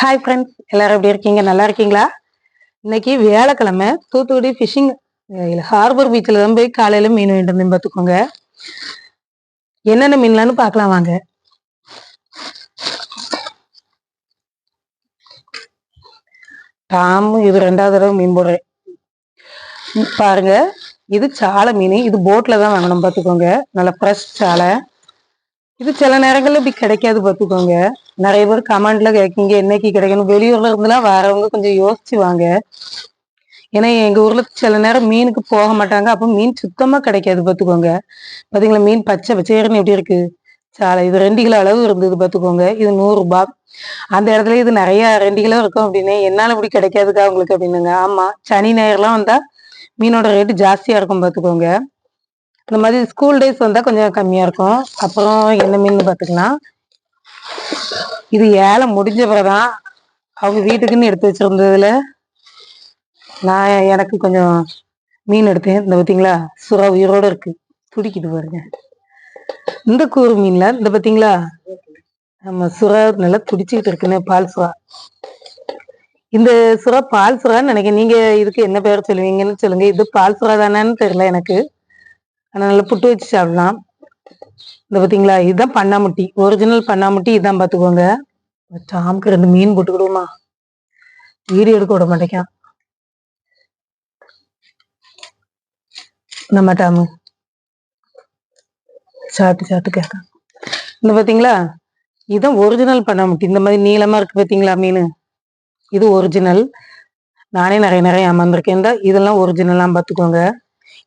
Hi friends எல்லாரும் எப்படி இருக்கீங்க? நல்லா இருக்கீங்களா? இன்னைக்கு வியாழக்கிழமை தூத்துக்குடி ஃபிஷிங் ஹார்பர் பீச்சில் தான் போய் காலையில் மீன் வாங்கிட்டு வந்தேன் பார்த்துக்கோங்க. என்னென்ன மீன்லான்னு பார்க்கலாம் வாங்க. டாம் இது ரெண்டாவது தடவை மீன் போடுறேன். பாருங்க இது சாலை மீன். இது போட்டில் தான் வாங்கணும் பார்த்துக்கோங்க. நல்ல ஃப்ரெஷ் சாலை. இது சில நேரங்கள்ல இப்படி கிடைக்காது பார்த்துக்கோங்க. நிறைய பேர் கமெண்ட்ல கேட்கீங்க என்னைக்கு கிடைக்கணும்? வெளியூர்ல இருந்துலாம் வரவங்க கொஞ்சம் யோசிச்சு வாங்க ஏன்னா எங்க ஊர்ல சில நேரம் மீனுக்கு போக மாட்டாங்க. அப்போ மீன் சுத்தமா கிடைக்காது பார்த்துக்கோங்க. பாத்தீங்களா? மீன் பச்சை பச்சையர்னு எப்படி இருக்கு? சாலை இது ரெண்டு கிலோ அளவு இருந்தது பார்த்துக்கோங்க. இது நூறுரூபா அந்த இடத்துல இது நிறைய ரெண்டு கிலோ இருக்கும் அப்படின்னு என்னால இப்படி கிடைக்காதுக்கா உங்களுக்கு அப்படின்னுங்க. ஆமா சனி ஞாயிறுலாம் வந்தா மீனோட ரேட்டு ஜாஸ்தியா இருக்கும் பார்த்துக்கோங்க. இந்த மாதிரி ஸ்கூல் டேஸ் வந்தால் கொஞ்சம் கம்மியாக இருக்கும். அப்புறம் என்ன மீன் பார்த்துக்கலாம் இது ஏழை முடிஞ்ச பிறதான் அவங்க வீட்டுக்குன்னு எடுத்து வச்சிருந்ததுல நான் எனக்கு கொஞ்சம் மீன் எடுத்தேன். இந்த பார்த்தீங்களா சுறா உயிரோட இருக்கு. துடிக்குது பாருங்க. இந்த கூறு மீனில் இந்த பார்த்தீங்களா நம்ம சுறா நல்லா துடிச்சுக்கிட்டு இருக்குன்னு பால் சுறா. இந்த சுறா பால் சுறான்னு நினைக்கிறேன். நீங்கள் இதுக்கு என்ன பேர் சொல்லுவீங்கன்னு சொல்லுங்க. இது பால் சுறா தானான்னு தெரியல எனக்கு. ஆனால் நல்லா புட்டு வச்சு சாப்பிடலாம். இந்த பார்த்தீங்களா இதுதான் பண்ணாமுட்டி. ஒரிஜினல் பண்ணாமுட்டி இதான் பார்த்துக்கோங்க டாமுக்கு ரெண்டு மீன் போட்டுக்கிடுவோமா வீடியோ எடுக்க விட மாட்டேக்கான் நம்ம டாமு. சாப்பிட்டு சாப்பிட்டு கேட்க இந்த பார்த்தீங்களா இதுதான் ஒரிஜினல் பண்ணாமுட்டி. இந்த மாதிரி நீளமாக இருக்குது பார்த்தீங்களா மீன்? இது ஒரிஜினல் நானே நிறைய நிறைய அமர்ந்திருக்கேன் இந்த இதெல்லாம் ஒரிஜினலாம் பார்த்துக்கோங்க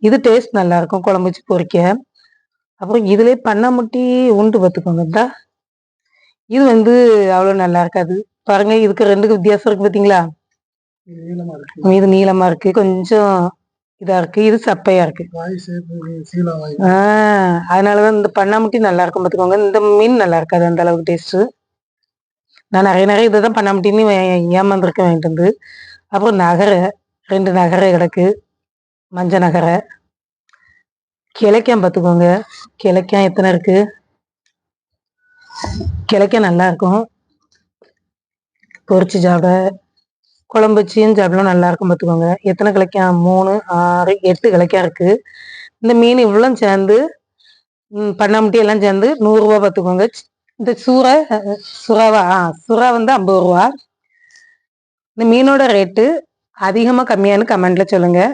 இது டேஸ்ட் நல்லா இருக்கும் குழம்பு வச்சு பொரிக்க அப்புறம் இதுலயே பண்ணாமுட்டி உண்டு பார்த்துக்கோங்க இந்தா இது. வந்து அவ்வளோ நல்லா இருக்காது பாருங்க இதுக்கு ரெண்டுக்கு வித்தியாசம் இருக்கு பார்த்தீங்களா இது நீளமா இருக்கு. கொஞ்சம் இதா இருக்கு. இது சப்பையா இருக்கு. ஆஹ் அதனாலதான் இந்த பண்ணாமுட்டி நல்லா இருக்கும் பார்த்துக்கோங்க இந்த மீன் நல்லா இருக்காது அந்த அளவுக்கு டேஸ்ட் நான் நிறைய நிறைய இதை தான் பண்ணாமுட்டின்னு வே- ஏமாந்துருக்கேன் வாங்கிட்டு வந்து. அப்புறம் நகரை ரெண்டு நகரை கிடக்கு. மஞ்ச நகரை கிழக்கம் பார்த்துக்கோங்க. கிழக்கம் எத்தனை இருக்கு? கிளைக்கான் நல்லா இருக்கும். பொறிச்சு சாப்பிட குழம்பு சீன் சாப்பிடலாம் நல்லா இருக்கும் பார்த்துக்கோங்க. எத்தனை கிழக்கம் மூணு ஆறு எட்டு கிளைக்கான் இருக்கு. இந்த மீன் இவ்வளோ சேர்ந்து பண்ணாமட்டி பண்ணாமுட்டி எல்லாம் சேர்ந்து நூறுரூவா பார்த்துக்கோங்க. இந்த சூறா சுறாவா ஆ சுறா வந்து ஐம்பது ரூபா. இந்த மீனோட ரேட்டு அதிகமாக கம்மியான்னு கமெண்ட்ல சொல்லுங்கள்